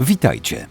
Witajcie.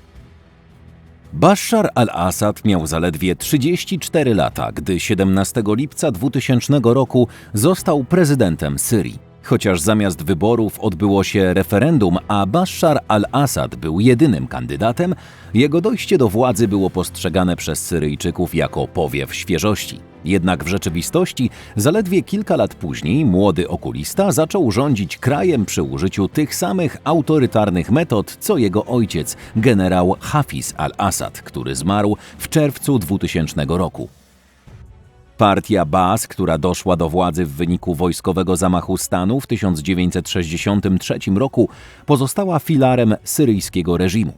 Bashar al-Assad miał zaledwie 34 lata, gdy 17 lipca 2000 roku został prezydentem Syrii. Chociaż zamiast wyborów odbyło się referendum, a Bashar al-Assad był jedynym kandydatem, jego dojście do władzy było postrzegane przez Syryjczyków jako powiew świeżości. Jednak w rzeczywistości, zaledwie kilka lat później, młody okulista zaczął rządzić krajem przy użyciu tych samych autorytarnych metod, co jego ojciec, generał Hafiz al-Assad, który zmarł w czerwcu 2000 roku. Partia Baas, która doszła do władzy w wyniku wojskowego zamachu stanu w 1963 roku, pozostała filarem syryjskiego reżimu.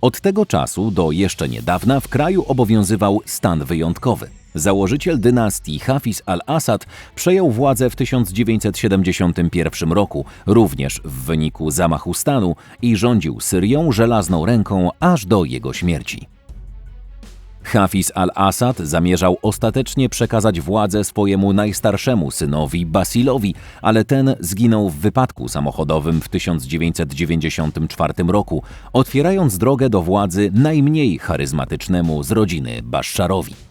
Od tego czasu do jeszcze niedawna w kraju obowiązywał stan wyjątkowy. Założyciel dynastii Hafiz al-Assad przejął władzę w 1971 roku, również w wyniku zamachu stanu i rządził Syrią żelazną ręką aż do jego śmierci. Hafiz al-Assad zamierzał ostatecznie przekazać władzę swojemu najstarszemu synowi Basilowi, ale ten zginął w wypadku samochodowym w 1994 roku, otwierając drogę do władzy najmniej charyzmatycznemu z rodziny Basharowi.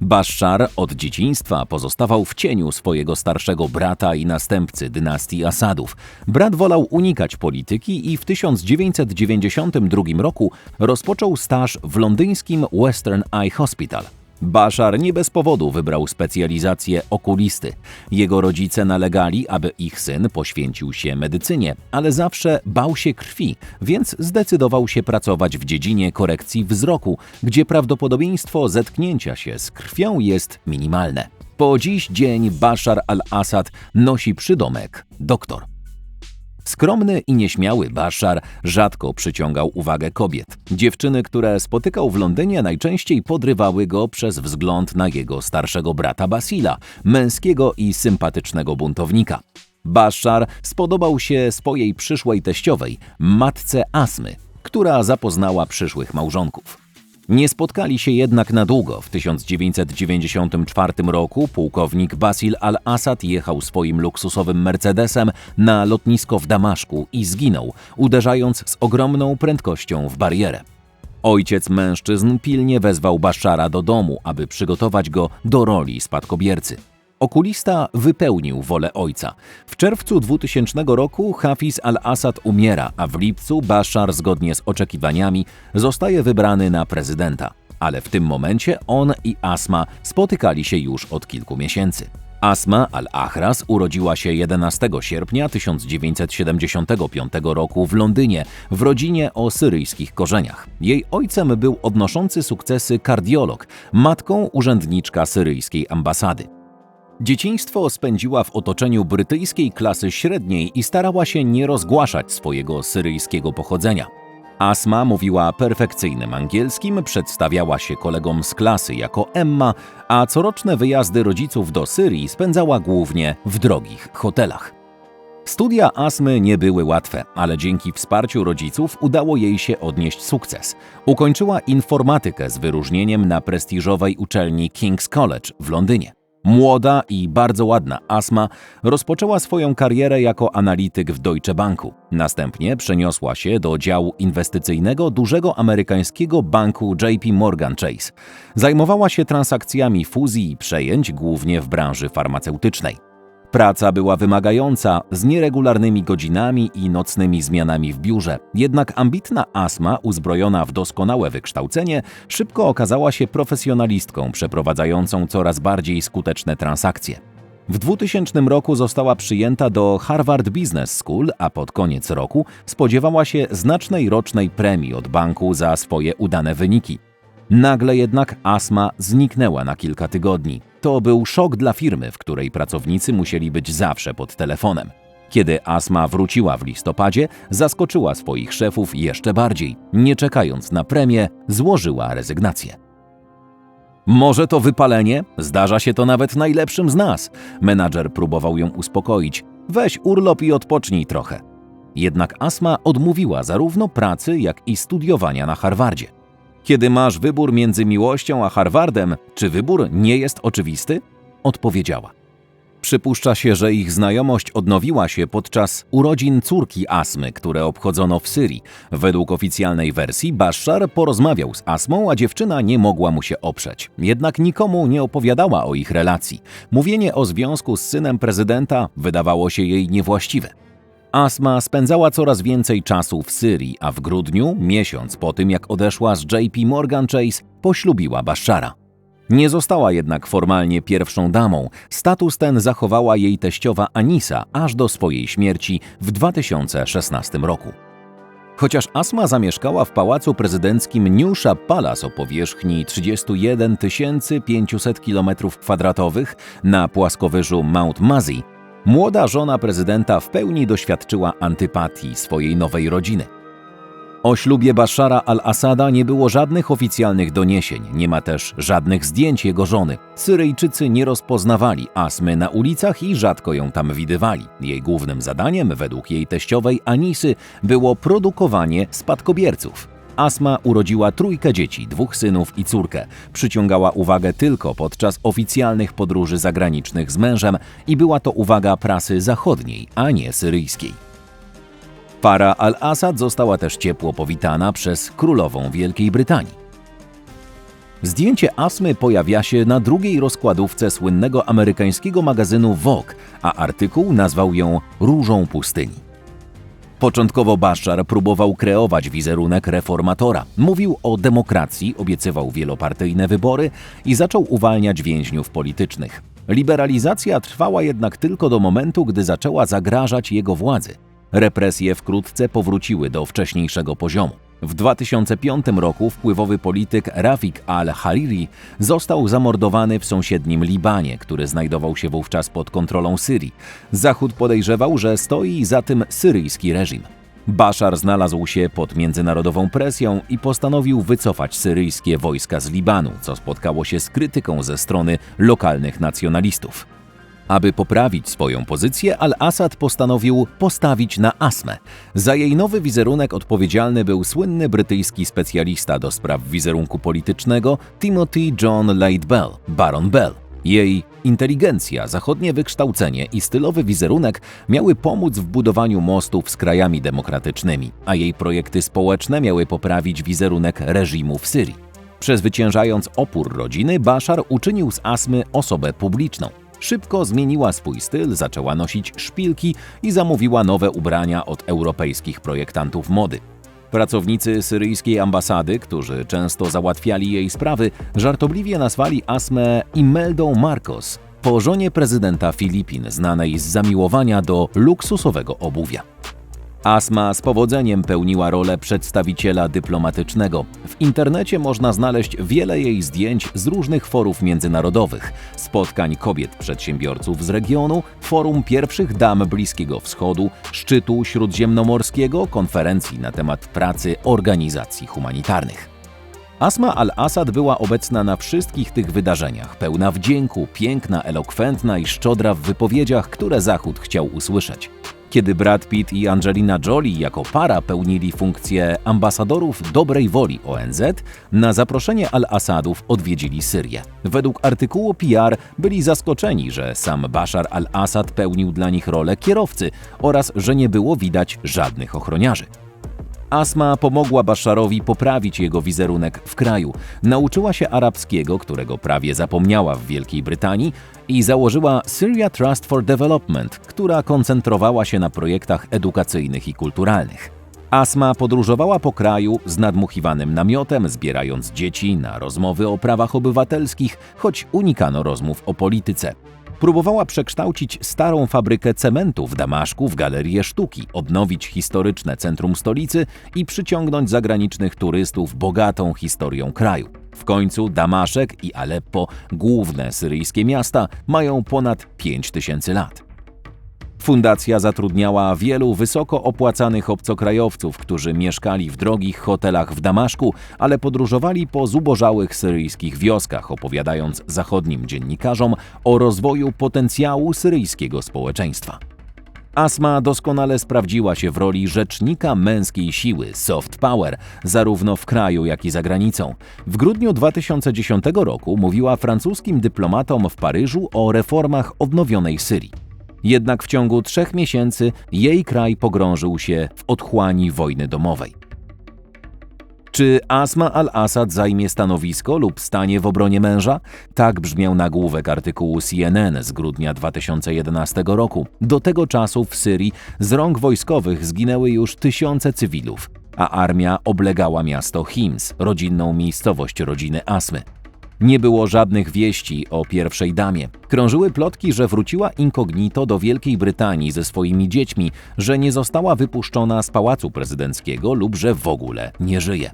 Bashar od dzieciństwa pozostawał w cieniu swojego starszego brata i następcy dynastii Asadów. Brat wolał unikać polityki i w 1992 roku rozpoczął staż w londyńskim Western Eye Hospital. Bashar nie bez powodu wybrał specjalizację okulisty. Jego rodzice nalegali, aby ich syn poświęcił się medycynie, ale zawsze bał się krwi, więc zdecydował się pracować w dziedzinie korekcji wzroku, gdzie prawdopodobieństwo zetknięcia się z krwią jest minimalne. Po dziś dzień Bashar al-Assad nosi przydomek doktor. Skromny i nieśmiały Bashar rzadko przyciągał uwagę kobiet. Dziewczyny, które spotykał w Londynie, najczęściej podrywały go przez wzgląd na jego starszego brata Basila, męskiego i sympatycznego buntownika. Bashar spodobał się swojej przyszłej teściowej, matce Asmy, która zapoznała przyszłych małżonków. Nie spotkali się jednak na długo. W 1994 roku pułkownik Basil al-Assad jechał swoim luksusowym Mercedesem na lotnisko w Damaszku i zginął, uderzając z ogromną prędkością w barierę. Ojciec mężczyzn pilnie wezwał Bashara do domu, aby przygotować go do roli spadkobiercy. Okulista wypełnił wolę ojca. W czerwcu 2000 roku Hafiz al-Assad umiera, a w lipcu Bashar zgodnie z oczekiwaniami zostaje wybrany na prezydenta. Ale w tym momencie on i Asma spotykali się już od kilku miesięcy. Asma al-Ahras urodziła się 11 sierpnia 1975 roku w Londynie w rodzinie o syryjskich korzeniach. Jej ojcem był odnoszący sukcesy kardiolog, matką urzędniczka syryjskiej ambasady. Dzieciństwo spędziła w otoczeniu brytyjskiej klasy średniej i starała się nie rozgłaszać swojego syryjskiego pochodzenia. Asma mówiła perfekcyjnym angielskim, przedstawiała się kolegom z klasy jako Emma, a coroczne wyjazdy rodziców do Syrii spędzała głównie w drogich hotelach. Studia Asmy nie były łatwe, ale dzięki wsparciu rodziców udało jej się odnieść sukces. Ukończyła informatykę z wyróżnieniem na prestiżowej uczelni King's College w Londynie. Młoda i bardzo ładna Asma rozpoczęła swoją karierę jako analityk w Deutsche Banku. Następnie przeniosła się do działu inwestycyjnego dużego amerykańskiego banku JP Morgan Chase. Zajmowała się transakcjami fuzji i przejęć głównie w branży farmaceutycznej. Praca była wymagająca, z nieregularnymi godzinami i nocnymi zmianami w biurze. Jednak ambitna Asma, uzbrojona w doskonałe wykształcenie, szybko okazała się profesjonalistką przeprowadzającą coraz bardziej skuteczne transakcje. W 2000 roku została przyjęta do Harvard Business School, a pod koniec roku spodziewała się znacznej rocznej premii od banku za swoje udane wyniki. Nagle jednak Asma zniknęła na kilka tygodni. To był szok dla firmy, w której pracownicy musieli być zawsze pod telefonem. Kiedy Asma wróciła w listopadzie, zaskoczyła swoich szefów jeszcze bardziej. Nie czekając na premię, złożyła rezygnację. Może to wypalenie? Zdarza się to nawet najlepszym z nas. Menadżer próbował ją uspokoić. Weź urlop i odpocznij trochę. Jednak Asma odmówiła zarówno pracy, jak i studiowania na Harvardzie. Kiedy masz wybór między miłością a Harvardem, czy wybór nie jest oczywisty? Odpowiedziała. Przypuszcza się, że ich znajomość odnowiła się podczas urodzin córki Asmy, które obchodzono w Syrii. Według oficjalnej wersji Bashar porozmawiał z Asmą, a dziewczyna nie mogła mu się oprzeć. Jednak nikomu nie opowiadała o ich relacji. Mówienie o związku z synem prezydenta wydawało się jej niewłaściwe. Asma spędzała coraz więcej czasu w Syrii, a w grudniu, miesiąc po tym jak odeszła z JP Morgan Chase, poślubiła Bashara. Nie została jednak formalnie pierwszą damą. Status ten zachowała jej teściowa Anisa aż do swojej śmierci w 2016 roku. Chociaż Asma zamieszkała w pałacu prezydenckim New Shab Palace o powierzchni 31 500 km2 na płaskowyżu Mount Mazi, młoda żona prezydenta w pełni doświadczyła antypatii swojej nowej rodziny. O ślubie Bashara al-Assada nie było żadnych oficjalnych doniesień, nie ma też żadnych zdjęć jego żony. Syryjczycy nie rozpoznawali Asmy na ulicach i rzadko ją tam widywali. Jej głównym zadaniem, według jej teściowej Anisy, było produkowanie spadkobierców. Asma urodziła trójkę dzieci, dwóch synów i córkę. Przyciągała uwagę tylko podczas oficjalnych podróży zagranicznych z mężem i była to uwaga prasy zachodniej, a nie syryjskiej. Para al-Assad została też ciepło powitana przez królową Wielkiej Brytanii. Zdjęcie Asmy pojawia się na drugiej rozkładówce słynnego amerykańskiego magazynu Vogue, a artykuł nazwał ją Różą Pustyni. Początkowo Bashar próbował kreować wizerunek reformatora. Mówił o demokracji, obiecywał wielopartyjne wybory i zaczął uwalniać więźniów politycznych. Liberalizacja trwała jednak tylko do momentu, gdy zaczęła zagrażać jego władzy. Represje wkrótce powróciły do wcześniejszego poziomu. W 2005 roku wpływowy polityk Rafik al-Hariri został zamordowany w sąsiednim Libanie, który znajdował się wówczas pod kontrolą Syrii. Zachód podejrzewał, że stoi za tym syryjski reżim. Bashar znalazł się pod międzynarodową presją i postanowił wycofać syryjskie wojska z Libanu, co spotkało się z krytyką ze strony lokalnych nacjonalistów. Aby poprawić swoją pozycję, al-Assad postanowił postawić na Asmę. Za jej nowy wizerunek odpowiedzialny był słynny brytyjski specjalista do spraw wizerunku politycznego Timothy John Lade Bell, Baron Bell. Jej inteligencja, zachodnie wykształcenie i stylowy wizerunek miały pomóc w budowaniu mostów z krajami demokratycznymi, a jej projekty społeczne miały poprawić wizerunek reżimu w Syrii. Przezwyciężając opór rodziny, Bashar uczynił z Asmy osobę publiczną. Szybko zmieniła swój styl, zaczęła nosić szpilki i zamówiła nowe ubrania od europejskich projektantów mody. Pracownicy syryjskiej ambasady, którzy często załatwiali jej sprawy, żartobliwie nazwali Asmę Imeldą Marcos, po żonie prezydenta Filipin, znanej z zamiłowania do luksusowego obuwia. Asma z powodzeniem pełniła rolę przedstawiciela dyplomatycznego. W internecie można znaleźć wiele jej zdjęć z różnych forów międzynarodowych, spotkań kobiet przedsiębiorców z regionu, forum pierwszych dam Bliskiego Wschodu, szczytu śródziemnomorskiego, konferencji na temat pracy organizacji humanitarnych. Asma al-Assad była obecna na wszystkich tych wydarzeniach, pełna wdzięku, piękna, elokwentna i szczodra w wypowiedziach, które Zachód chciał usłyszeć kiedy Brad Pitt i Angelina Jolie jako para pełnili funkcję ambasadorów dobrej woli ONZ, na zaproszenie al-Assadów odwiedzili Syrię. Według artykułu PR byli zaskoczeni, że sam Bashar al-Assad pełnił dla nich rolę kierowcy oraz że nie było widać żadnych ochroniarzy. Asma pomogła Basharowi poprawić jego wizerunek w kraju. Nauczyła się arabskiego, którego prawie zapomniała w Wielkiej Brytanii, i założyła Syria Trust for Development, która koncentrowała się na projektach edukacyjnych i kulturalnych. Asma podróżowała po kraju z nadmuchiwanym namiotem, zbierając dzieci na rozmowy o prawach obywatelskich, choć unikano rozmów o polityce. Próbowała przekształcić starą fabrykę cementu w Damaszku w galerię sztuki, odnowić historyczne centrum stolicy i przyciągnąć zagranicznych turystów bogatą historią kraju. W końcu Damaszek i Aleppo, główne syryjskie miasta, mają ponad 5 tysięcy lat. Fundacja zatrudniała wielu wysoko opłacanych obcokrajowców, którzy mieszkali w drogich hotelach w Damaszku, ale podróżowali po zubożałych syryjskich wioskach, opowiadając zachodnim dziennikarzom o rozwoju potencjału syryjskiego społeczeństwa. Asma doskonale sprawdziła się w roli rzecznika męskiej siły soft power, zarówno w kraju, jak i za granicą. W grudniu 2010 roku mówiła francuskim dyplomatom w Paryżu o reformach odnowionej Syrii. Jednak w ciągu trzech miesięcy jej kraj pogrążył się w otchłani wojny domowej. Czy Asma al-Assad zajmie stanowisko lub stanie w obronie męża? Tak brzmiał nagłówek artykułu CNN z grudnia 2011 roku. Do tego czasu w Syrii z rąk wojskowych zginęły już tysiące cywilów, a armia oblegała miasto Hims, rodzinną miejscowość rodziny Asmy. Nie było żadnych wieści o pierwszej damie. Krążyły plotki, że wróciła incognito do Wielkiej Brytanii ze swoimi dziećmi, że nie została wypuszczona z pałacu prezydenckiego lub że w ogóle nie żyje.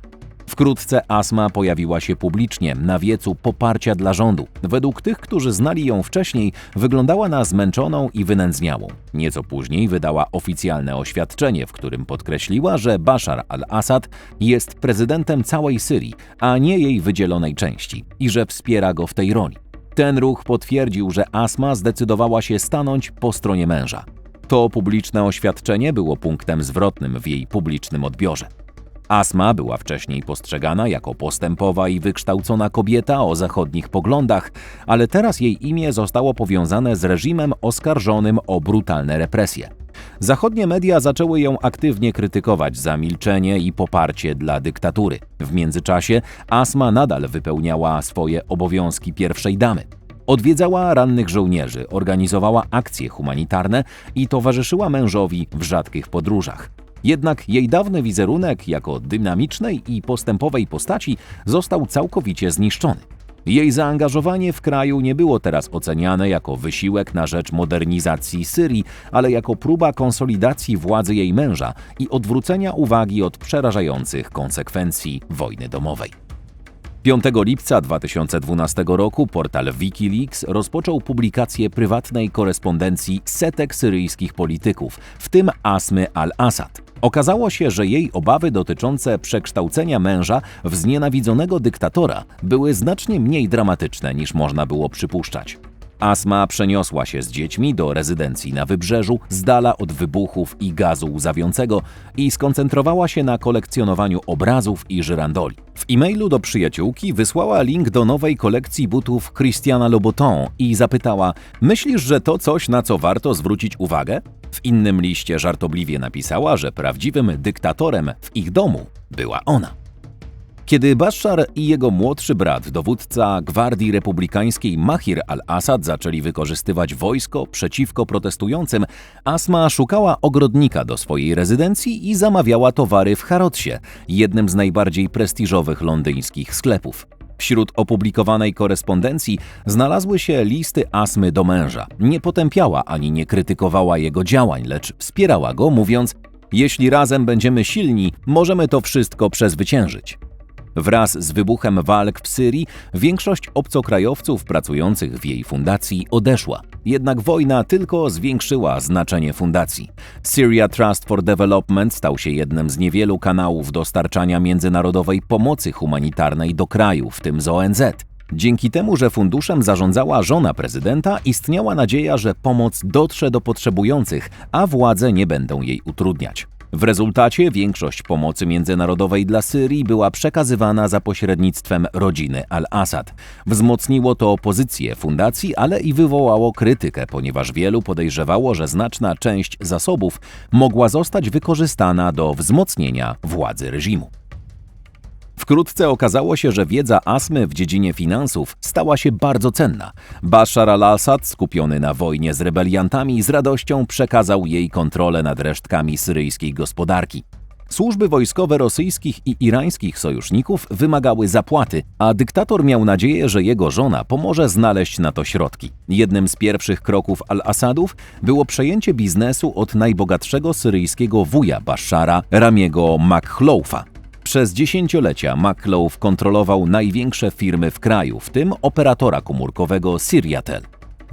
Wkrótce Asma pojawiła się publicznie na wiecu poparcia dla rządu. Według tych, którzy znali ją wcześniej, wyglądała na zmęczoną i wynędzniałą. Nieco później wydała oficjalne oświadczenie, w którym podkreśliła, że Bashar al-Assad jest prezydentem całej Syrii, a nie jej wydzielonej części i że wspiera go w tej roli. Ten ruch potwierdził, że Asma zdecydowała się stanąć po stronie męża. To publiczne oświadczenie było punktem zwrotnym w jej publicznym odbiorze. Asma była wcześniej postrzegana jako postępowa i wykształcona kobieta o zachodnich poglądach, ale teraz jej imię zostało powiązane z reżimem oskarżonym o brutalne represje. Zachodnie media zaczęły ją aktywnie krytykować za milczenie i poparcie dla dyktatury. W międzyczasie Asma nadal wypełniała swoje obowiązki pierwszej damy. Odwiedzała rannych żołnierzy, organizowała akcje humanitarne i towarzyszyła mężowi w rzadkich podróżach. Jednak jej dawny wizerunek jako dynamicznej i postępowej postaci został całkowicie zniszczony. Jej zaangażowanie w kraju nie było teraz oceniane jako wysiłek na rzecz modernizacji Syrii, ale jako próba konsolidacji władzy jej męża i odwrócenia uwagi od przerażających konsekwencji wojny domowej. 5 lipca 2012 roku portal Wikileaks rozpoczął publikację prywatnej korespondencji setek syryjskich polityków, w tym Asmy al-Assad. Okazało się, że jej obawy dotyczące przekształcenia męża w znienawidzonego dyktatora były znacznie mniej dramatyczne niż można było przypuszczać. Asma przeniosła się z dziećmi do rezydencji na wybrzeżu, z dala od wybuchów i gazu łzawiącego i skoncentrowała się na kolekcjonowaniu obrazów i żyrandoli. W e-mailu do przyjaciółki wysłała link do nowej kolekcji butów Christiana Louboutin i zapytała: Myślisz, że to coś, na co warto zwrócić uwagę? W innym liście żartobliwie napisała, że prawdziwym dyktatorem w ich domu była ona. Kiedy Bashar i jego młodszy brat, dowódca Gwardii Republikańskiej Mahir al-Assad zaczęli wykorzystywać wojsko przeciwko protestującym, Asma szukała ogrodnika do swojej rezydencji i zamawiała towary w Harrodsie, jednym z najbardziej prestiżowych londyńskich sklepów. Wśród opublikowanej korespondencji znalazły się listy Asmy do męża. Nie potępiała ani nie krytykowała jego działań, lecz wspierała go, mówiąc: Jeśli razem będziemy silni, możemy to wszystko przezwyciężyć. Wraz z wybuchem walk w Syrii większość obcokrajowców pracujących w jej fundacji odeszła. Jednak wojna tylko zwiększyła znaczenie fundacji. Syria Trust for Development stał się jednym z niewielu kanałów dostarczania międzynarodowej pomocy humanitarnej do kraju, w tym z ONZ. Dzięki temu, że funduszem zarządzała żona prezydenta, istniała nadzieja, że pomoc dotrze do potrzebujących, a władze nie będą jej utrudniać. W rezultacie większość pomocy międzynarodowej dla Syrii była przekazywana za pośrednictwem rodziny al-Assad. Wzmocniło to pozycję fundacji, ale i wywołało krytykę, ponieważ wielu podejrzewało, że znaczna część zasobów mogła zostać wykorzystana do wzmocnienia władzy reżimu. Wkrótce okazało się, że wiedza Asmy w dziedzinie finansów stała się bardzo cenna. Bashar al-Assad, skupiony na wojnie z rebeliantami, z radością przekazał jej kontrolę nad resztkami syryjskiej gospodarki. Służby wojskowe rosyjskich i irańskich sojuszników wymagały zapłaty, a dyktator miał nadzieję, że jego żona pomoże znaleźć na to środki. Jednym z pierwszych kroków al-Assadów było przejęcie biznesu od najbogatszego syryjskiego wuja Bashara, Ramiego Makhloufa. Przez dziesięciolecia McLove kontrolował największe firmy w kraju, w tym operatora komórkowego Syriatel.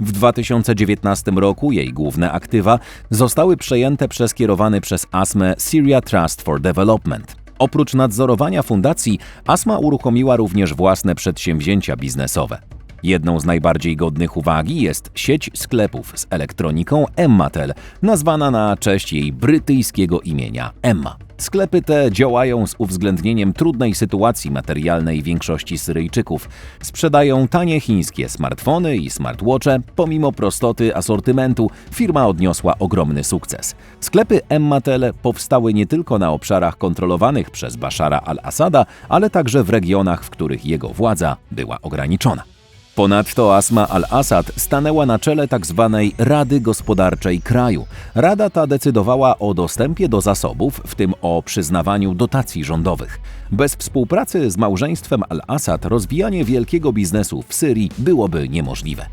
W 2019 roku jej główne aktywa zostały przejęte przez kierowany przez ASME Syria Trust for Development. Oprócz nadzorowania fundacji, ASMA uruchomiła również własne przedsięwzięcia biznesowe. Jedną z najbardziej godnych uwagi jest sieć sklepów z elektroniką Emmatel, nazwana na cześć jej brytyjskiego imienia Emma. Sklepy te działają z uwzględnieniem trudnej sytuacji materialnej większości Syryjczyków. Sprzedają tanie chińskie smartfony i smartwatche. Pomimo prostoty asortymentu, firma odniosła ogromny sukces. Sklepy Emmatel powstały nie tylko na obszarach kontrolowanych przez Bashara al-Assada, ale także w regionach, w których jego władza była ograniczona. Ponadto Asma al-Assad stanęła na czele tzw. Rady Gospodarczej kraju. Rada ta decydowała o dostępie do zasobów, w tym o przyznawaniu dotacji rządowych. Bez współpracy z małżeństwem al-Assad rozwijanie wielkiego biznesu w Syrii byłoby niemożliwe.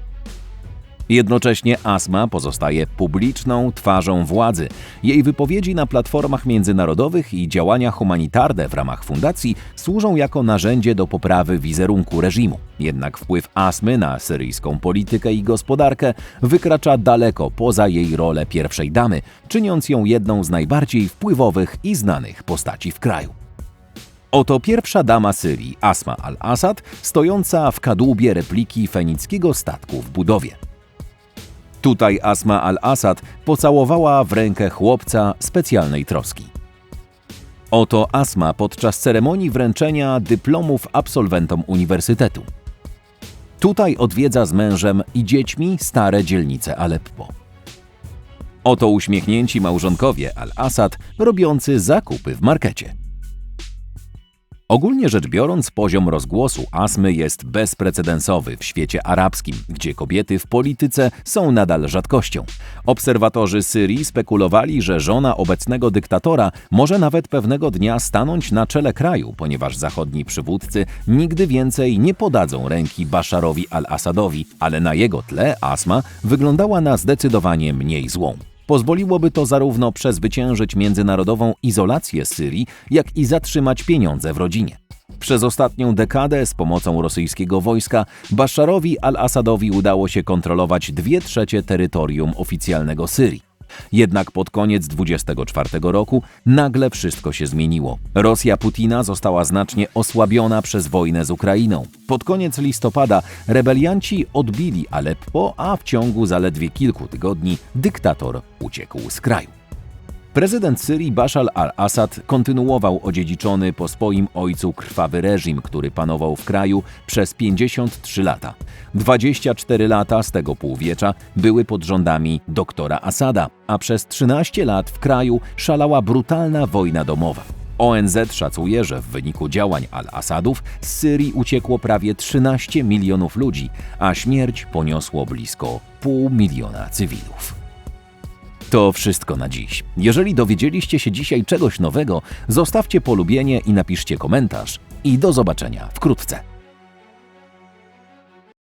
Jednocześnie Asma pozostaje publiczną twarzą władzy. Jej wypowiedzi na platformach międzynarodowych i działania humanitarne w ramach fundacji służą jako narzędzie do poprawy wizerunku reżimu. Jednak wpływ Asmy na syryjską politykę i gospodarkę wykracza daleko poza jej rolę pierwszej damy, czyniąc ją jedną z najbardziej wpływowych i znanych postaci w kraju. Oto pierwsza dama Syrii, Asma al-Assad, stojąca w kadłubie repliki fenickiego statku w budowie. Tutaj Asma al-Assad pocałowała w rękę chłopca specjalnej troski. Oto Asma podczas ceremonii wręczenia dyplomów absolwentom uniwersytetu. Tutaj odwiedza z mężem i dziećmi stare dzielnice Aleppo. Oto uśmiechnięci małżonkowie al-Assad robiący zakupy w markecie. Ogólnie rzecz biorąc, poziom rozgłosu astmy jest bezprecedensowy w świecie arabskim, gdzie kobiety w polityce są nadal rzadkością. Obserwatorzy Syrii spekulowali, że żona obecnego dyktatora może nawet pewnego dnia stanąć na czele kraju, ponieważ zachodni przywódcy nigdy więcej nie podadzą ręki Basharowi al-Assadowi, ale na jego tle Asma wyglądała na zdecydowanie mniej złą. Pozwoliłoby to zarówno przezwyciężyć międzynarodową izolację Syrii, jak i zatrzymać pieniądze w rodzinie. Przez ostatnią dekadę z pomocą rosyjskiego wojska Basharowi al-Assadowi udało się kontrolować dwie trzecie terytorium oficjalnego Syrii. Jednak pod koniec 24 roku nagle wszystko się zmieniło. Rosja Putina została znacznie osłabiona przez wojnę z Ukrainą. Pod koniec listopada rebelianci odbili Aleppo, a w ciągu zaledwie kilku tygodni dyktator uciekł z kraju. Prezydent Syrii Bashar al-Assad kontynuował odziedziczony po swoim ojcu krwawy reżim, który panował w kraju przez 53 lata. 24 lata z tego półwiecza były pod rządami doktora Asada, a przez 13 lat w kraju szalała brutalna wojna domowa. ONZ szacuje, że w wyniku działań al-Assadów z Syrii uciekło prawie 13 milionów ludzi, a śmierć poniosło blisko pół miliona cywilów. To wszystko na dziś. Jeżeli dowiedzieliście się dzisiaj czegoś nowego, zostawcie polubienie i napiszcie komentarz. I do zobaczenia wkrótce.